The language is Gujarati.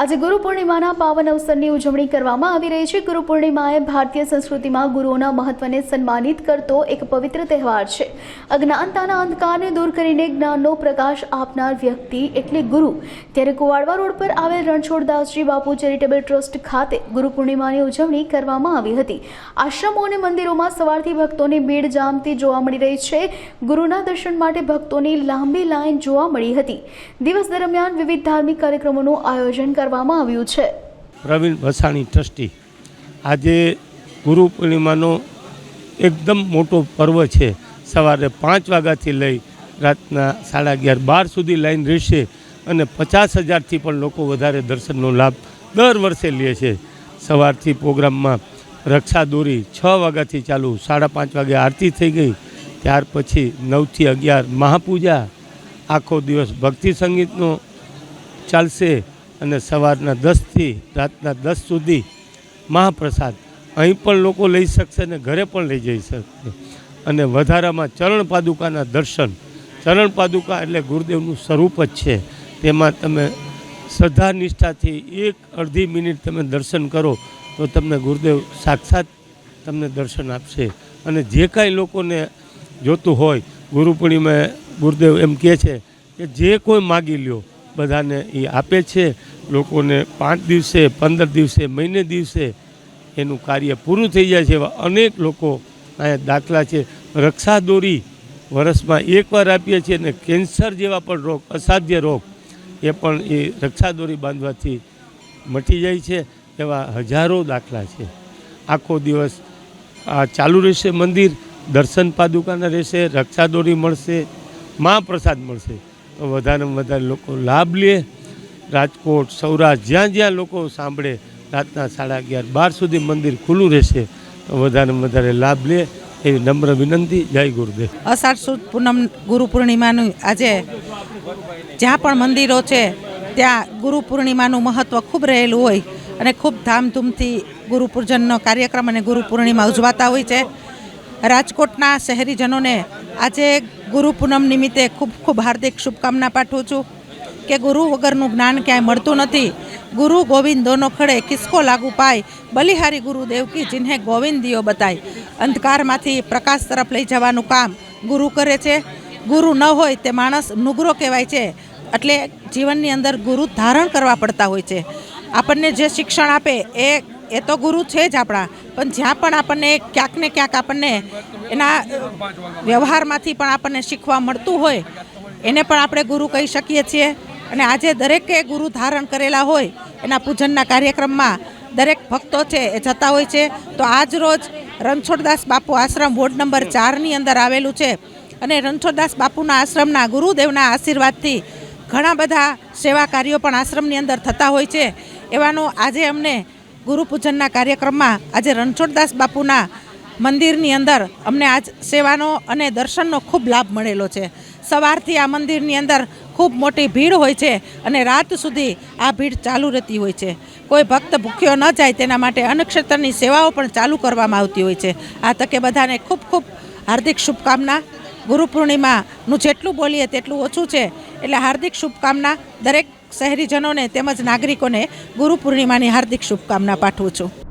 આજે ગુરુ પૂર્ણિમાના પાવન અવસરની ઉજવણી કરવામાં આવી રહી છે. ગુરુ પૂર્ણિમા ભારતીય સંસ્કૃતિમાં ગુરુઓના મહત્વને સન્માનિત કરતો એક પવિત્ર તહેવાર છે. અજ્ઞાનતાના અંધકારને દૂર કરીને જ્ઞાનનો પ્રકાશ આપનાર વ્યક્તિ એટલે ગુરુ. ત્યારે કુવાડવા રોડ પર આવેલ રણછોડદાસજી બાપુ ચેરિટેબલ ટ્રસ્ટ ખાતે ગુરુ પૂર્ણિમાની ઉજવણી કરવામાં આવી હતી. આશ્રમો અને મંદિરોમાં સવારથી ભક્તોની ભીડ જામતી જોવા મળી રહી છે. ગુરુના દર્શન માટે ભક્તોની લાંબી લાઈન જોવા મળી હતી. દિવસ દરમિયાન વિવિધ ધાર્મિક કાર્યક્રમોનું આયોજન કરવામાં આવ્યું છે. પ્રવીણ વસાણી ટ્રસ્ટી. આજે ગુરુ પૂર્ણિમાનો એકદમ મોટો પર્વ છે. સવારે પાંચ વાગ્યાથી લઈ રાતના સાડા અગિયાર બાર સુધી લાઈન રહેશે અને પચાસ હજારથી પણ લોકો વધારે દર્શનનો લાભ દર વર્ષે લે છે. સવારથી પ્રોગ્રામમાં રક્ષા દોરી છ વાગ્યાથી ચાલુ, સાડા પાંચ વાગે આરતી થઈ ગઈ, ત્યાર પછી નવથી અગિયાર મહાપૂજા, આખો દિવસ ભક્તિ સંગીતનો ચાલશે અને સવારના દસથી રાતના દસ સુધી મહાપ્રસાદ. અહીં પણ લોકો લઈ શકશે ને ઘરે પણ લઈ જઈ શકશે. અને વધારામાં ચરણ પાદુકાના દર્શન. ચરણ પાદુકા એટલે ગુરુદેવનું સ્વરૂપ જ છે. તેમાં તમે શ્રદ્ધા નિષ્ઠાથી એક અડધી મિનિટ તમે દર્શન કરો, તો તમને ગુરુદેવ સાક્ષાત તમને દર્શન આપશે. અને જે કાંઈ લોકોને જોતું હોય ગુરુ પૂર્ણિમાએ ગુરુદેવ એમ કહે છે કે જે કોઈ માગી લ્યો બધાને એ આપે છે. લોકોને પાંચ દિવસે, પંદર દિવસે, મહિને દિવસે એનું કાર્ય પૂરું થઈ જાય છે. એવા અનેક લોકો અહીંયા દાખલા છે. રક્ષા દોરી વર્ષમાં એકવાર આપીએ છીએ અને કેન્સર જેવા પણ રોગ, અસાધ્ય રોગ, એ પણ એ રક્ષા દોરી બાંધવાથી મટી જાય છે. એવા હજારો દાખલા છે. આખો દિવસ આ ચાલુ રહેશે મંદિર, દર્શન પાદુકાના રહેશે રક્ષા દોરી મળશે, મહાપ્રસાદ મળશે. તો વધારેમાં વધારે લોકો લાભ લે. રાજકોટ, સૌરાષ્ટ્ર, જ્યાં જ્યાં લોકો સાંભળે રાતના સાડા અગિયાર, બાર સુધી મંદિર ખુલ્લું રહેશે તો વધારે લાભ લે. એવી નમ્ર વિનંતી. જય ગુરુદેવ. અષાઢ સુદ પૂનમ ગુરુ પૂર્ણિમાનું આજે જ્યાં પણ મંદિરો છે, ત્યાં ગુરુ પૂર્ણિમાનું મહત્ત્વ ખૂબ રહેલું હોય અને ખૂબ ધામધૂમથી ગુરુ પૂજનનો કાર્યક્રમ અને ગુરુ પૂર્ણિમા ઉજવાતા હોય છે. રાજકોટના શહેરીજનોને આજે ગુરુ પૂનમ નિમિત્તે ખૂબ ખૂબ હાર્દિક શુભકામના પાઠવું છું કે ગુરુ વગરનું જ્ઞાન ક્યાંય મળતું નથી. ગુરુ ગોવિંદ દોનો ખડે કિસકો લાગુ પાય. બલિહારી ગુરુદેવ કી જિન્હે ગોવિંદ દિયો બતાય. અંધકારમાંથી પ્રકાશ તરફ લઈ જવાનું કામ ગુરુ કરે છે. ગુરુ ન હોય તે માણસ નુગરો કહેવાય છે. એટલે જીવનની અંદર ગુરુ ધારણ કરવા પડતા હોય છે. આપણને જે શિક્ષણ આપે એ એ તો ગુરુ છે જ આપણા. પણ જ્યાં પણ આપણને ક્યાંક ને ક્યાંક આપણને એના વ્યવહારમાંથી પણ આપણને શીખવા મળતું હોય, એને પણ આપણે ગુરુ કહી શકીએ છીએ. અને આજે દરેકે ગુરુ ધારણ કરેલા હોય, એના પૂજનના કાર્યક્રમમાં દરેક ભક્તો છે એ જતા હોય છે. તો આજ રોજ રણછોડદાસ બાપુ આશ્રમ વોર્ડ નંબર ચારની અંદર આવેલું છે. અને રણછોડદાસ બાપુના આશ્રમના ગુરુદેવના આશીર્વાદથી ઘણા બધા સેવા કાર્યો પણ આશ્રમની અંદર થતા હોય છે. એવાનું આજે અમને ગુરુ પૂજનના કાર્યક્રમમાં આજે રણછોડદાસ બાપુના મંદિરની અંદર અમને આજ સેવાનો અને દર્શનનો ખૂબ લાભ મળેલો છે. સવારથી આ મંદિરની અંદર ખૂબ મોટી ભીડ હોય છે અને રાત સુધી આ ભીડ ચાલુ રહેતી હોય છે. કોઈ ભક્ત ભૂખ્યો ન જાય તેના માટે અન્નક્ષેત્રની સેવાઓ પણ ચાલુ કરવામાં આવતી હોય છે. આ તકે બધાને ખૂબ ખૂબ હાર્દિક શુભકામના. ગુરુ પૂર્ણિમાનું જેટલું બોલીએ તેટલું ઓછું છે. એટલે હાર્દિક શુભકામના દરેક શહેરીજનોને તેમજ નાગરિકોને ગુરુ પૂર્ણિમાની હાર્દિક શુભકામના પાઠવું છું.